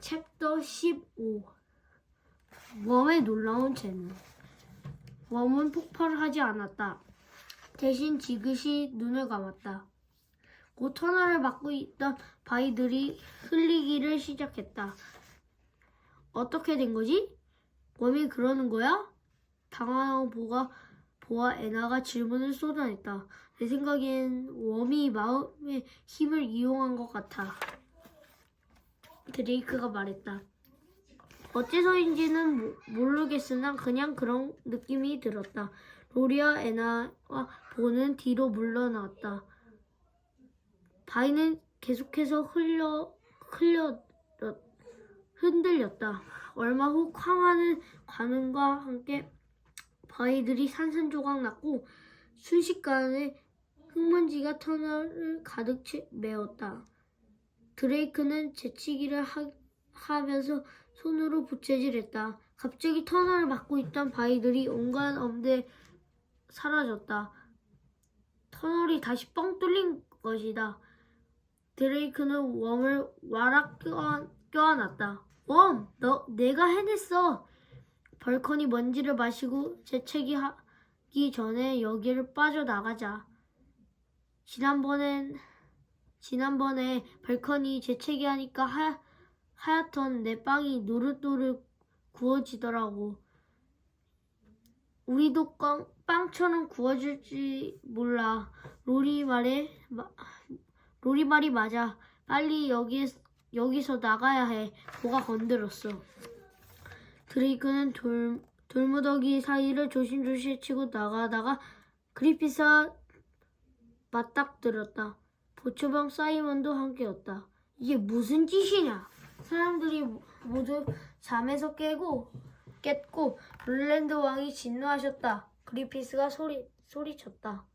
챕터 15 웜의 놀라운 재능 웜은 폭발하지 않았다. 대신 지그시 눈을 감았다. 곧 터널을 막고 있던 바위들이 흘리기를 시작했다. 어떻게 된 거지? 웜이 그러는 거야? 당황한 보가 보아 애나가 질문을 쏟아냈다. 내 생각엔 웜이 마음의 힘을 이용한 것 같아. 드레이크가 말했다. 어째서인지는 모- 모르겠으나 그냥 그런 느낌이 들었다. 로리와 애나와 보는 뒤로 물러나왔다. 바위는 계속해서 흘려 흘려 흔들렸다. 얼마 후 쾅하는 관음과 함께 바위들이 산산조각 났고 순식간에 흙먼지가 터널을 가득 채 메웠다. 드레이크는 재치기를 하, 하면서 손으로 부채질했다. 갑자기 터널을 막고 있던 바위들이 온갖 엄대 사라졌다. 터널이 다시 뻥 뚫린 것이다. 드레이크는 웜을 와락 껴, 껴안았다. 웜, 너 내가 해냈어. 벌컨이 먼지를 마시고 재채기하기 전에 여기를 빠져나가자. 지난번엔 지난번에 벌컨이 재채기 하니까 하, 하얗던 내 빵이 노릇노릇 구워지더라고. 우리도 빵, 빵처럼 구워질지 몰라. 로리 말에 마, 로리 말이 맞아. 빨리 여기 여기서 나가야 해. 뭐가 건드렸어. 드레이크는 돌, 돌무더기 사이를 조심조심 치고 나가다가 그리피스와 맞닥뜨렸다. 보초병 사이먼도 함께였다. 이게 무슨 짓이냐? 사람들이 모두 잠에서 깨고 깼고 롤랜드 왕이 진노하셨다. 그리피스가 소리 소리쳤다.